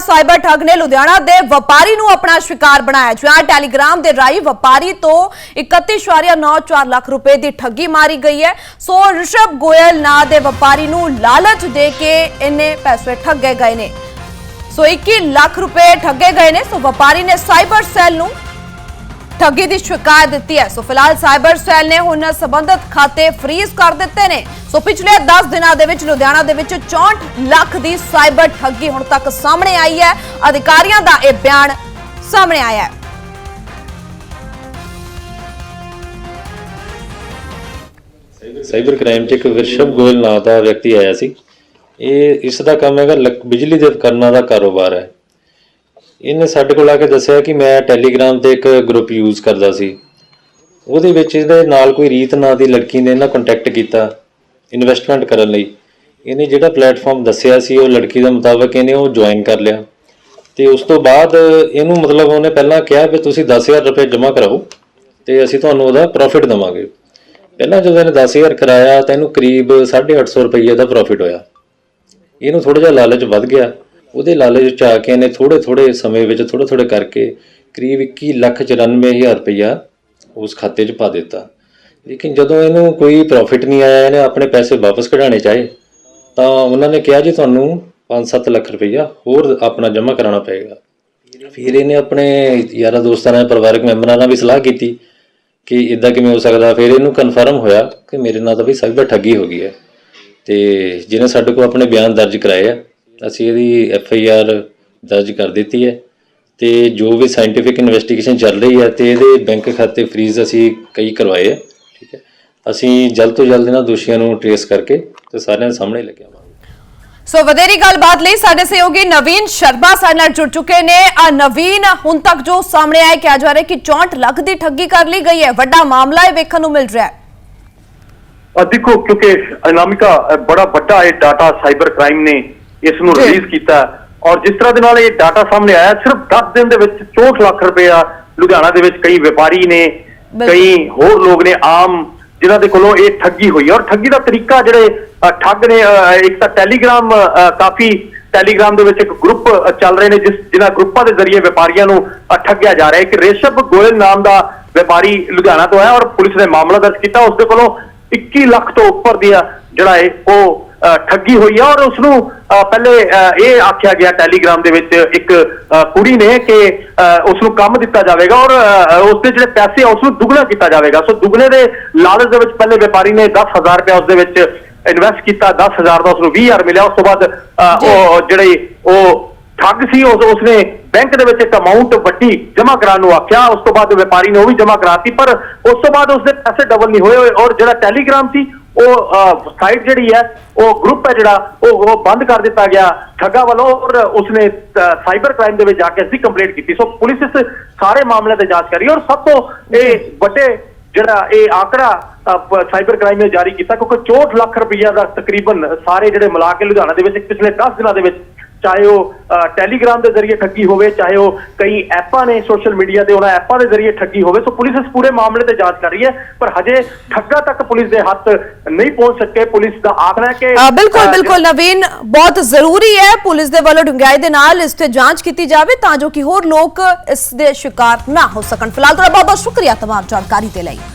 Cyber ਠੱਗ ਨੇ ਲੁਧਿਆਣਾ ਦੇ ਵਪਾਰੀ ਨੂੰ ਆਪਣਾ ਸ਼ਿਕਾਰ ਬਣਾਇਆ। ਜਿਹਾ ਟੈਲੀਗ੍ਰਾਮ ਦੇ ਰਾਹੀਂ ਵਪਾਰੀ ਤੋਂ 31.94 ਲੱਖ ਰੁਪਏ ਦੀ ਠੱਗੀ ਮਾਰੀ ਗਈ ਹੈ। ਸੋ ਰਿਸ਼ਭ ਗੋਇਲ ਨਾਂ ਦੇ ਵਪਾਰੀ ਨੂੰ ਲਾਲਚ ਦੇ ਕੇ ਇਹਨੇ ਪੈਸੇ ਠੱਗੇ ਗਏ ਨੇ। ਸੋ 21 ਲੱਖ ਰੁਪਏ ਠੱਗੇ ਗਏ ਨੇ। ਸੋ ਵਪਾਰੀ ਨੇ ਸਾਈਬਰ ਸੈੱਲ ਨੂੰ ਠੱਗੀ ਦੀ ਸ਼ਿਕਾਇਤ ਦਿੱਤੀ ਹੈ। ਸੋ ਫਿਲਹਾਲ ਸਾਈਬਰ ਸੈੱਲ ਨੇ ਹੁਣ ਸੰਬੰਧਿਤ ਖਾਤੇ ਫ੍ਰੀਜ਼ ਕਰ ਦਿੱਤੇ ਨੇ। ਸੋ ਪਿਛਲੇ 10 ਦਿਨਾਂ ਦੇ ਵਿੱਚ ਲੁਧਿਆਣਾ ਦੇ ਵਿੱਚ 64 ਲੱਖ ਦੀ ਸਾਈਬਰ ਠੱਗੀ ਹੁਣ ਤੱਕ ਸਾਹਮਣੇ ਆਈ ਹੈ। ਅਧਿਕਾਰੀਆਂ ਦਾ ਇਹ ਬਿਆਨ ਸਾਹਮਣੇ ਆਇਆ ਹੈ। ਸਾਈਬਰ ਕ੍ਰਾਈਮ 'ਚ ਇੱਕ ਵਿਰਸ਼ਵ ਗੋਇਲ ਨਾਂ ਦਾ ਵਿਅਕਤੀ ਆਇਆ ਸੀ। ਇਹ ਇਸ ਦਾ ਕੰਮ ਹੈਗਾ ਬਿਜਲੀ ਦੇ ਉਪਕਰਨਾਂ ਦਾ ਕਾਰੋਬਾਰ ਹੈ। ਇਹਨੇ ਸਾਡੇ ਕੋਲ ਆ ਕੇ ਦੱਸਿਆ ਕਿ ਮੈਂ ਟੈਲੀਗ੍ਰਾਮ ਤੇ ਇੱਕ ਗਰੁੱਪ ਯੂਜ਼ ਕਰਦਾ ਸੀ। ਉਹਦੇ ਵਿੱਚ ਇਹਦੇ ਨਾਲ ਕੋਈ ਰੀਤ ਨਾਂ ਦੀ ਲੜਕੀ ਨੇ ਇਹਨਾਂ ਕੰਟੈਕਟ ਕੀਤਾ ਇਨਵੈਸਟਮੈਂਟ ਕਰਨ ਲਈ। ਇਹਨੇ ਜਿਹੜਾ ਪਲੇਟਫਾਰਮ ਦੱਸਿਆ ਸੀ, ਉਹ ਲੜਕੀ ਦੇ ਮੁਤਾਬਕ ਇਹਨੇ ਉਹ ਜੁਆਇਨ ਕਰ ਲਿਆ। ਤੇ ਉਸ ਤੋਂ ਬਾਅਦ ਇਹਨੂੰ ਮਤਲਬ ਉਹਨੇ ਪਹਿਲਾਂ ਕਿਹਾ ਵੀ ਤੁਸੀਂ 10000 ਰੁਪਏ ਜਮ੍ਹਾਂ ਕਰਾਓ ਤੇ ਅਸੀਂ ਤੁਹਾਨੂੰ ਉਹਦਾ ਪ੍ਰੋਫਿਟ ਦੇਵਾਂਗੇ। ਪਹਿਲਾਂ ਜਦੋਂ ਇਹਨੇ 10000 ਕਰਾਇਆ ਤਾਂ ਇਹਨੂੰ ਕਰੀਬ 850 ਰੁਪਏ ਦਾ ਪ੍ਰੋਫਿਟ ਹੋਇਆ। ਇਹਨੂੰ ਥੋੜਾ ਜਿਹਾ ਲਾਲਚ ਵੱਧ ਗਿਆ। ਉਹਦੇ ਲਾਲਚ ਚ ਆ ਕੇ ਇਹਨੇ ਥੋੜੇ ਥੋੜੇ ਸਮੇਂ ਵਿੱਚ ਥੋੜੇ ਥੋੜੇ ਕਰਕੇ ਕਰੀਬ 21 ਲੱਖ 94000 ਰੁਪਇਆ ਉਸ ਖਾਤੇ 'ਚ ਪਾ ਦਿੱਤਾ। ਲੇਕਿਨ ਜਦੋਂ ਇਹਨੂੰ ਕੋਈ ਪ੍ਰੋਫਿਟ ਨਹੀਂ ਆਇਆ, ਇਹਨੇ ਆਪਣੇ ਪੈਸੇ ਵਾਪਸ ਕਢਾਣੇ ਚਾਹੇ, ਤਾਂ ਉਹਨਾਂ ਨੇ ਕਿਹਾ ਜੀ ਤੁਹਾਨੂੰ 5-7 ਲੱਖ ਰੁਪਇਆ ਹੋਰ ਆਪਣਾ ਜਮ੍ਹਾਂ ਕਰਾਉਣਾ ਪਏਗਾ। ਫਿਰ ਇਹਨੇ ਆਪਣੇ ਯਾਰਾਂ ਦੋਸਤਾਂ ਨਾਲ, ਪਰਿਵਾਰਕ ਮੈਂਬਰਾਂ ਨਾਲ ਵੀ ਸਲਾਹ ਕੀਤੀ ਕਿ ਇਦਾਂ ਕਿਵੇਂ ਹੋ ਸਕਦਾ। ਫਿਰ ਇਹਨੂੰ ਕਨਫਰਮ ਹੋਇਆ ਕਿ ਮੇਰੇ ਨਾਲ ਤਾਂ ਵੀ ਸਭ ਸਾਈਬਰ ਠੱਗੀ ਹੋ ਗਈ ਹੈ ਤੇ ਜਿਹਨੇ ਸਾਡੇ ਕੋਲ ਆਪਣੇ ਬਿਆਨ ਦਰਜ ਕਰਾਏ ਆ ਅਸੀਂ ਇਹਦੀ ਐਫ ਆਈ ਆਰ ਦਰਜ ਕਰ ਦਿੱਤੀ ਹੈ ਤੇ ਜੋ ਵੀ ਸਾਇੰਟੀਫਿਕ ਇਨਵੈਸਟੀਗੇਸ਼ਨ ਚੱਲ ਰਹੀ ਹੈ ਤੇ ਇਹਦੇ ਬੈਂਕ ਖਾਤੇ ਫ੍ਰੀਜ਼ ਅਸੀਂ ਕਈ ਕਰਵਾਏ ਆ ਠੀਕ ਹੈ। ਅਸੀਂ ਜਲਦ ਤੋਂ ਜਲਦ ਇਹਨਾਂ ਦੋਸ਼ੀਆਂ ਨੂੰ ਟ੍ਰੇਸ ਕਰਕੇ ਤੇ ਸਾਰਿਆਂ ਦੇ ਸਾਹਮਣੇ ਲੈ ਕੇ ਆਵਾਂਗੇ। ਸੋ ਵਧੇਰੀ ਗੱਲਬਾਤ ਲਈ ਸਾਡੇ ਸਹਿਯੋਗੀ ਨਵੀਨ ਸ਼ਰਮਾ ਸਾਡੇ ਨਾਲ ਜੁੜ ਚੁੱਕੇ ਨੇ। ਆ ਨਵੀਨ ਹੁਣ ਤੱਕ ਜੋ ਸਾਹਮਣੇ ਆਇਆ ਕਿਹਾ ਜਾ ਰਿਹਾ ਕਿ 64 ਲੱਖ ਦੀ ਠੱਗੀ ਕਰ ਲਈ ਗਈ ਹੈ। ਵੱਡਾ ਮਾਮਲਾ ਇਹ ਵੇਖਣ ਨੂੰ ਮਿਲ ਰਿਹਾ ਹੈ। ਅ ਦੇਖੋ ਕਿਉਂਕਿ ਅਨਾਮਿਕਾ ਬੜਾ ਵੱਡਾ ਇਹ ਡਾਟਾ ਸਾਈਬਰ ਕ੍ਰਾਈਮ ਨੇ ਇਸ ਨੂੰ। ਰਿਲੀਜ਼ ਕੀਤਾ। ਔਰ ਜਿਸ ਤਰ੍ਹਾਂ ਦੇ ਨਾਲ ਇਹ ਡਾਟਾ ਸਾਹਮਣੇ ਆਇਆ ਸਿਰਫ 10 ਦਿਨ ਦੇ ਵਿੱਚ 64 ਲੱਖ ਰੁਪਇਆ ਲੁਧਿਆਣਾ ਦੇ ਵਿੱਚ ਕਈ ਵਪਾਰੀ ਨੇ। ਕਈ ਹੋਰ ਲੋਕ ਨੇ ਆਮ ਜਿਨ੍ਹਾਂ ਦੇ ਕੋਲੋਂ ਇਹ ਠੱਗੀ ਹੋਈ ਔਰ ਠੱਗੀ ਦਾ ਤਰੀਕਾ ਜਿਹੜੇ ਠੱਗ ਨੇ ਇੱਕ ਤਾਂ ਟੈਲੀਗ੍ਰਾਮ ਕਾਫੀ ਟੈਲੀਗ੍ਰਾਮ ਦੇ ਵਿੱਚ ਇੱਕ ਗਰੁੱਪ ਚੱਲ ਰਹੇ ਨੇ ਜਿਸ ਜਿਨ੍ਹਾਂ ਗਰੁੱਪਾਂ ਦੇ ਜ਼ਰੀਏ ਵਪਾਰੀਆਂ ਨੂੰ ਠੱਗਿਆ ਜਾ ਰਿਹਾ ਹੈ। ਕਿ ਰੇਸ਼ਬ ਗੋਇਲ ਨਾਮ ਦਾ ਵਪਾਰੀ ਲੁਧਿਆਣਾ ਤੋਂ ਆਇਆ ਔਰ ਪੁਲਿਸ ਨੇ ਮਾਮਲਾ ਦਰਜ ਕੀਤਾ। ਉਸ ਦੇ ਕੋਲੋਂ 21 ਲੱਖ ਤੋਂ ਉੱਪਰ ਦੀ ਜਿਹੜਾ ਹੈ ਉਹ ਠੱਗੀ ਹੋਈ ਹੈ ਔਰ ਉਸ ਨੂੰ ਪਹਿਲੇ ਇਹ ਆਖਿਆ ਗਿਆ ਟੈਲੀਗ੍ਰਾਮ ਦੇ ਵਿੱਚ ਇੱਕ ਕੁੜੀ ਨੇ ਕਿ ਉਸ ਨੂੰ ਕੰਮ ਦਿੱਤਾ ਜਾਵੇਗਾ ਔਰ ਉਸ ਦੇ ਜਿਹੜੇ ਪੈਸੇ ਆ ਉਸ ਨੂੰ ਦੁੱਗਣਾ ਕੀਤਾ ਜਾਵੇਗਾ। ਸੋ ਦੁੱਗਣੇ ਦੇ ਲਾਲਚ ਦੇ ਵਿੱਚ ਪਹਿਲੇ ਵਪਾਰੀ ਨੇ 10000 ਰੁਪਏ ਉਸ ਦੇ ਵਿੱਚ ਇਨਵੈਸਟ ਕੀਤਾ 10000 ਦਾ ਉਸ ਨੂੰ 20000 ਮਿਲਿਆ। ਉਸ ਤੋਂ ਬਾਅਦ ਉਹ ਜਿਹੜੇ ਉਹ ਠੱਗ ਸੀ ਉਸ ਉਸਨੇ ਬੈਂਕ ਦੇ ਵਿੱਚ ਇੱਕ ਅਮਾਉਂਟ ਵੱਡੀ ਜਮ੍ਹਾਂ ਕਰਾਉਣ ਨੂੰ ਆਖਿਆ। ਉਸ ਤੋਂ ਬਾਅਦ ਵਪਾਰੀ ਨੇ ਉਹ ਵੀ ਜਮ੍ਹਾਂ ਕਰਾਤੀ ਪਰ ਉਸ ਤੋਂ ਬਾਅਦ ਉਸਦੇ ਪੈਸੇ ਡਬਲ ਨਹੀਂ ਹੋਏ ਔਰ ਜਿਹੜਾ ਟੈਲੀਗ੍ਰਾਮ ਸੀ ਉਹ ਸਾਈਟ ਜਿਹੜੀ ਹੈ, ਉਹ ਗਰੁੱਪ ਹੈ ਜਿਹੜਾ, ਉਹ ਉਹ ਬੰਦ ਕਰ ਦਿੱਤਾ ਗਿਆ। ਠੱਗਾ ਵੱਲੋਂ ਔਰ ਉਸਨੇ ਸਾਈਬਰ ਕ੍ਰਾਈਮ ਦੇ ਵਿੱਚ ਜਾ ਕੇ ਅਸੀਂ ਕੰਪਲੇਂਟ ਕੀਤੀ। ਸੋ ਪੁਲਿਸ ਇਸ ਸਾਰੇ ਮਾਮਲੇ ਤੇ ਜਾਂਚ ਕਰ। ਰਹੀ ਔਰ ਸਭ ਤੋਂ ਇਹ ਵੱਡੇ ਜਿਹੜਾ ਇਹ ਆંકੜਾ ਸਾਈਬਰ ਕ੍ਰਾਈਮ ਨੇ ਜਾਰੀ ਕੀਤਾ, ਕਿਉਂਕਿ 64 ਲੱਖ ਰੁਪਈਆ ਦਾ ਤਕਰੀਬਨ ਸਾਰੇ ਜਿਹੜੇ ਮਿਲਾ ਕੇ ਲੁਧਿਆਣਾ ਦੇ ਵਿੱਚ, ਪਿਛਲੇ 10 ਦਿਨਾਂ ਦੇ ਵਿੱਚ ਚਾਹੇ ਉਹ ਟੈਲੀਗ੍ਰਾਮ ਦੇ ਜ਼ਰੀਏ ਠੱਗੀ ਹੋਵੇ ਚਾਹੇ ਉਹ ਕਈ ਐਪਾਂ ਨੇ ਸੋਸ਼ਲ ਮੀਡੀਆ ਤੇ ਉਹਨਾਂ ਐਪਾਂ ਦੇ ਜ਼ਰੀਏ ਠੱਗੀ ਹੋਵੇ ਸੋ ਪੁਲਿਸ ਇਸ ਪੂਰੇ ਮਾਮਲੇ ਤੇ ਜਾਂਚ ਕਰ ਰਹੀ ਹੈ ਪਰ ਹਜੇ ਠੱਗਾ ਤੱਕ ਪੁਲਿਸ ਦੇ ਹੱਥ ਨਹੀਂ ਪਹੁੰਚ ਸਕੇ ਪੁਲਿਸ ਦਾ ਆਖਣਾ ਹੈ ਕਿ ਬਿਲਕੁਲ ਬਿਲਕੁਲ ਨਵੀਨ ਬਹੁਤ ਜ਼ਰੂਰੀ ਹੈ ਪੁਲਿਸ ਦੇ ਵੱਲੋਂ ਡੂੰਘਾਈ ਦੇ ਨਾਲ ਇਸ ਤੇ ਜਾਂਚ ਕੀਤੀ ਜਾਵੇ ਤਾਂ ਜੋ ਕਿ ਹੋਰ ਲੋਕ ਇਸ ਦੇ ਸ਼ਿਕਾਰ ਨਾ ਹੋ ਸਕਣ। ਫਿਲਹਾਲ ਤੁਹਾਡਾ ਬਹੁਤ ਬਹੁਤ ਸ਼ੁਕਰੀਆ ਤਮਾਮ ਜਾਣਕਾਰੀ ਦੇ ਲਈ।